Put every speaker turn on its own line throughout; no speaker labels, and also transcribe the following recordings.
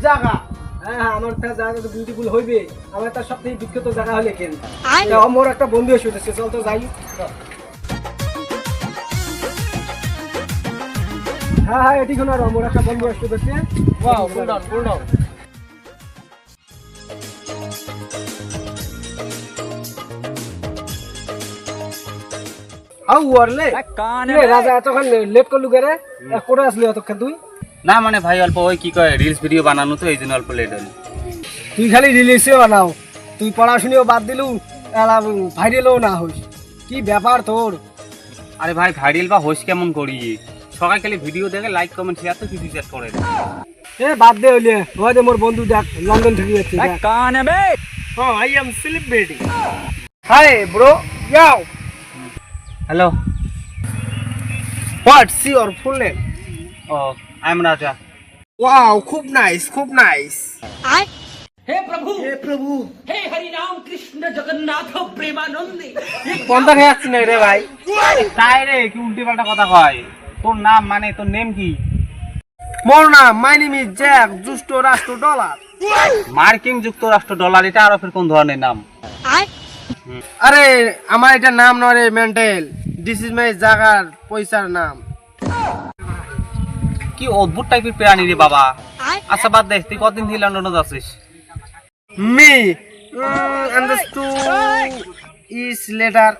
জায়গা হ্যাঁ হ্যাঁ, আমার তার জায়গা তো বিউটিফুল হইবে। আমার তার সব থেকে বিখ্যাত জায়গা হলে কেন তা আমার একটা বন্ধু এসে উঠেছে চল তো যাই। হ্যাঁ হ্যাঁ এটি কোনো অমর একটা বন্ধু এসে উঠেছে wow full down full down how ওয়ারলে Raja এতক্ষণ লেট করলু কে রে। করে আসলি এতক্ষণ তুই?
না মানে ভাই অল্প ওই কি কয় রিলস ভিডিও বানানো তো এই জন্য অল্প লেট হলো।
তুই খালি বানাও। তুই পড়াশুনিও বাদ দিলু ভাইরালও না হইস। কি ব্যাপার তোর?
আরে ভাই ভাইরাল বা কেমন করি? সবাই খালি ভিডিও দেখে লাইক কমেন্ট শেয়ার তো কিছু শেয়ার করে
এ বাদ দে হইলে ওই যে মোর বন্ধু দেখ লন্ডন থেকে যাচ্ছে হ্যাঁ I am celebrity hi bro ইয়াও
hello
what's your full name
oh I am Raja
wow খুব নাইস খুব নাইস
আই হে প্রভু
হে প্রভু
হে হরি রাম কৃষ্ণ জগন্নাথ প্রেমানন্দে
বন্ধ হয়ে যাচ্ছে না রে ভাই।
তাই রে কি উল্টি পাল্টা কথা কয়? তোর নাম মানে তোর নেম কি?
মোর নাম মাই নেম ইজ জ্যাক যুক্তরাষ্ট্র ডলার
মার্কিন যুক্তরাষ্ট্র ডলার এটা আরবের কোন ধরনের নাম?
আরে আমার এটা নাম নয় রে মেন্টেল দিস ইজ মাই জাগার পয়সার নাম
কি অদ্ভুত টাইপের প্রাণী রে বাবা। আচ্ছা বাদ দে তুই কতদিন থেকে লন্ডনে যাচ্ছিস
me understood is letter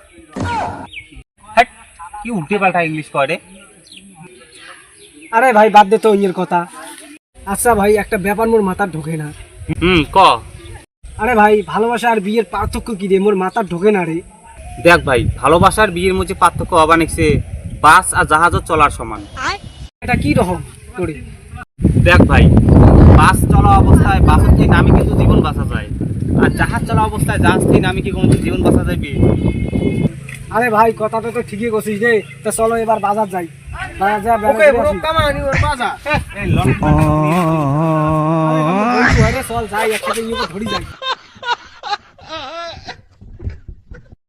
hat কি উল্টে পাল্টা ইংলিশ কয় রে?
আরে ভাই বাদ দে তো ইয়ের কথা। আচ্ছা ভাই একটা ব্যাপার মোর মাথার ঢোকে না।
হুম ক?
আরে ভাই ভালোবাসা আর বিয়ের পার্থক্য কি রে? মোর মাথার ঢোকে না রে।
দেখ ভাই ভালোবাসার বিয়ের মধ্যে পার্থক্য হবা নিচ্ছে বাস আর জাহাজও চলার সমান।
এটা কি রকম তোরে
দেখ ভাই বাস চলা অবস্থায় বাসের থেকে নামে কিন্তু জীবন বাঁচা যায়। আর জাহাজ চলা অবস্থায় জাহাজ থেকে নামে কি কোনো জীবন বাঁচা যায় যাবে
আরে ভাই কথাটা তো ঠিকই করছিস রে। তা চলো এবার বাজার যাই। বাজার যা ওকে ব্রো কামানি ওর বাজার।
এই লন্ডন
চল যাই একসাথে ধরি যাই।